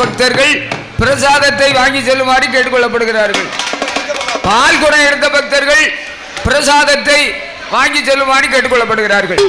பக்தர்கள் பிரசாதத்தை வாங்கி செல்லுமாறு கேட்டுக்கொள்ளப்படுகிறார்கள். பால் குடம் எடுத்த பக்தர்கள் பிரசாதத்தை வாங்கி செல்லுமாறு கேட்டுக்கொள்ளப்படுகிறார்கள்.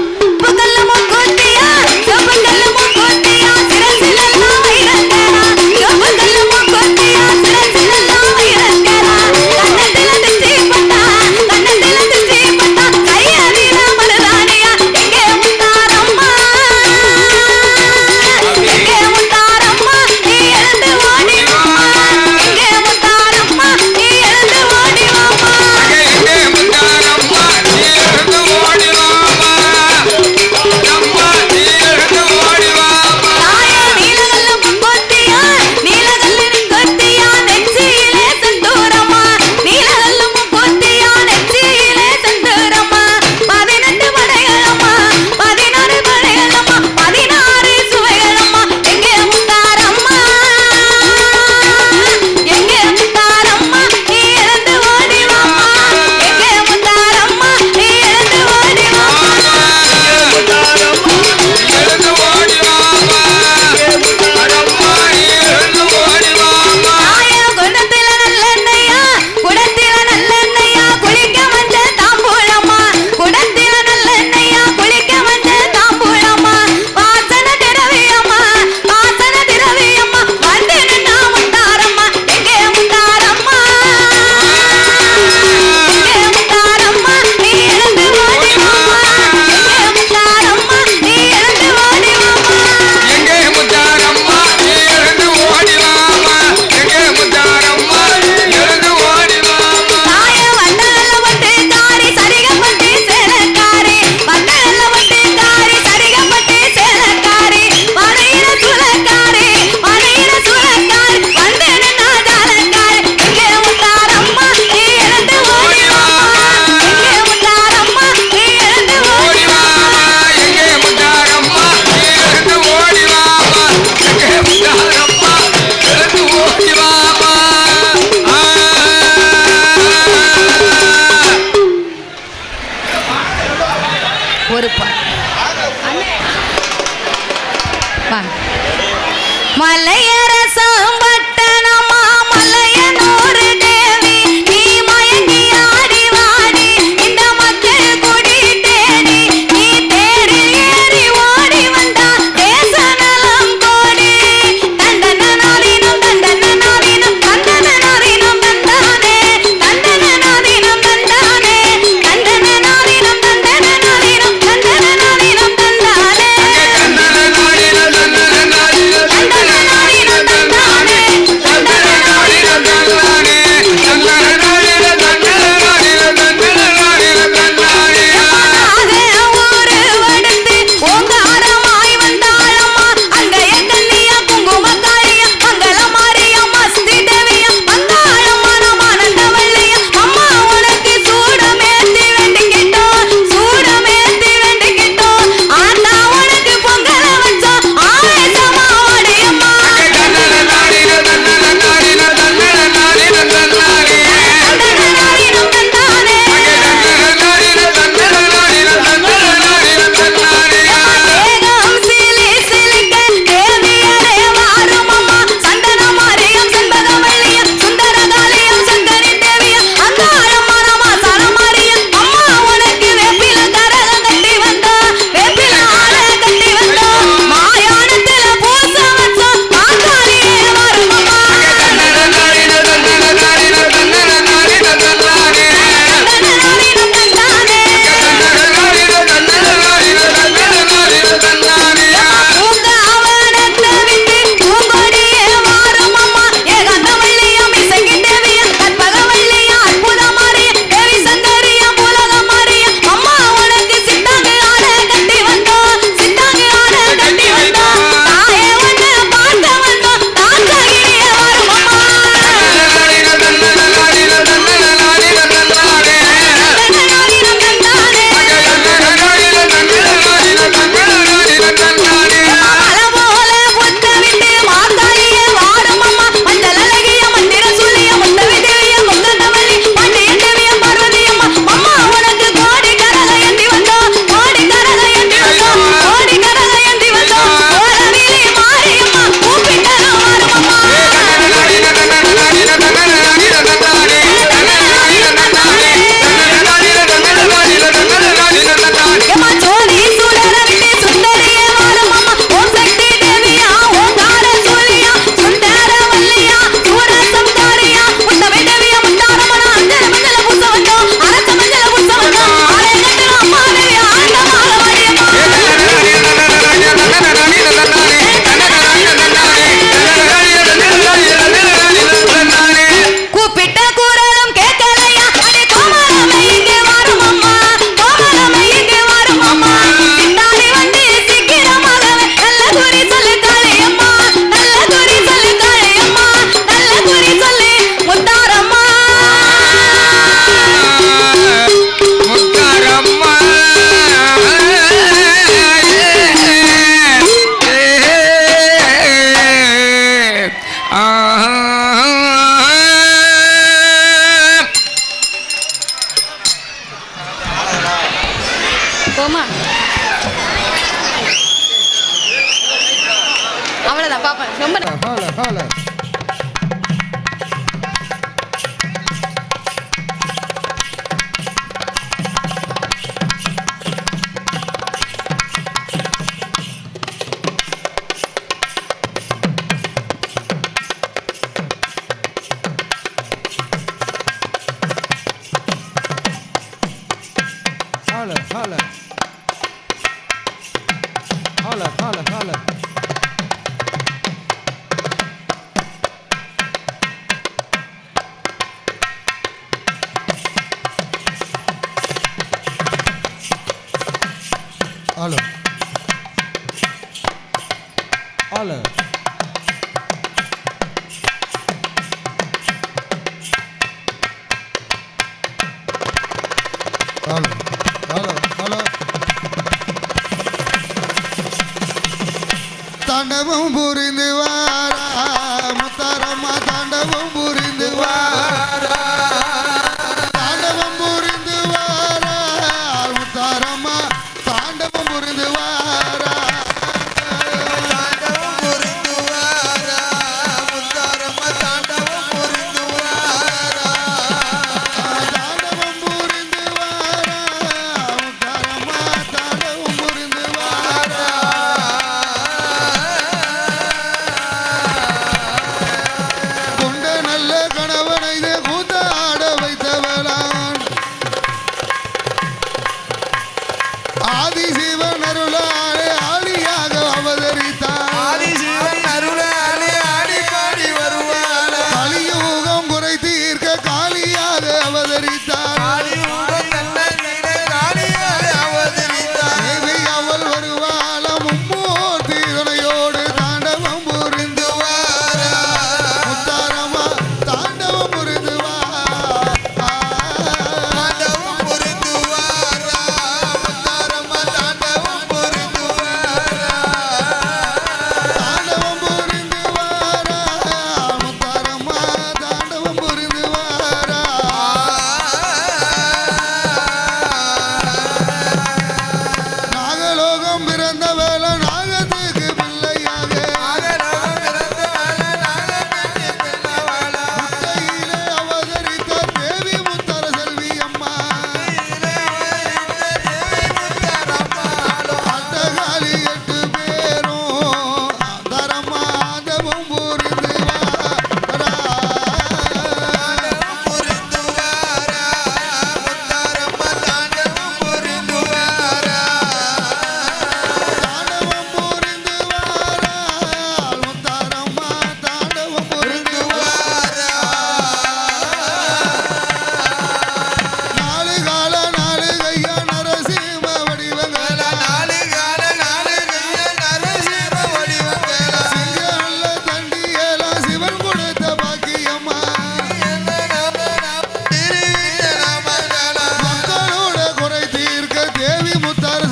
தாண்டவம் புரிந்து வா.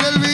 செல்வி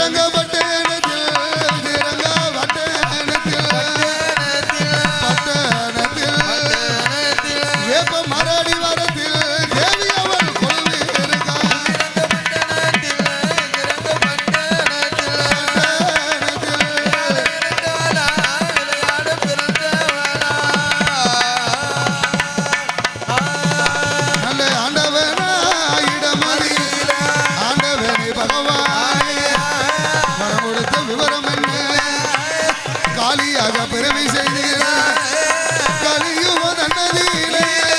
ரங்கப medine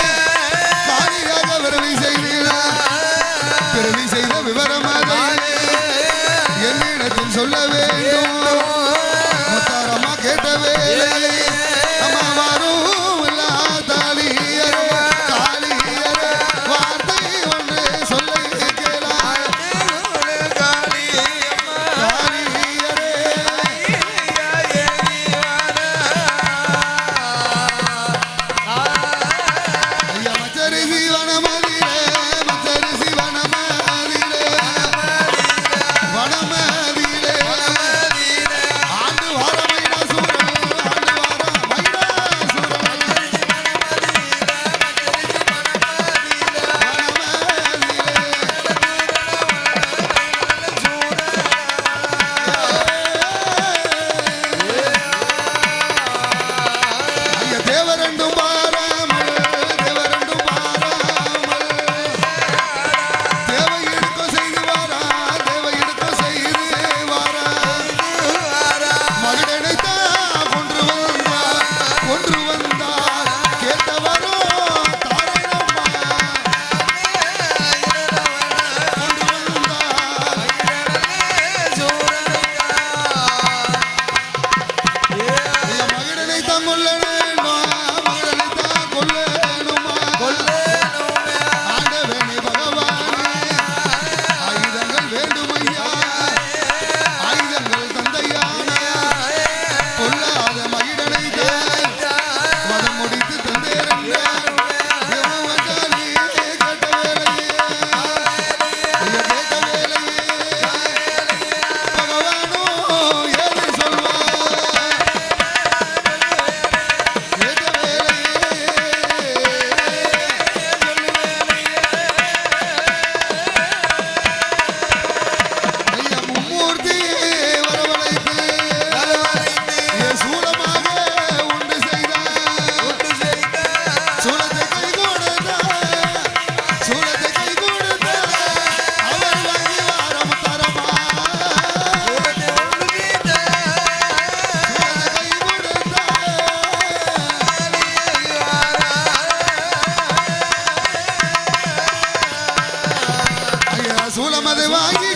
like.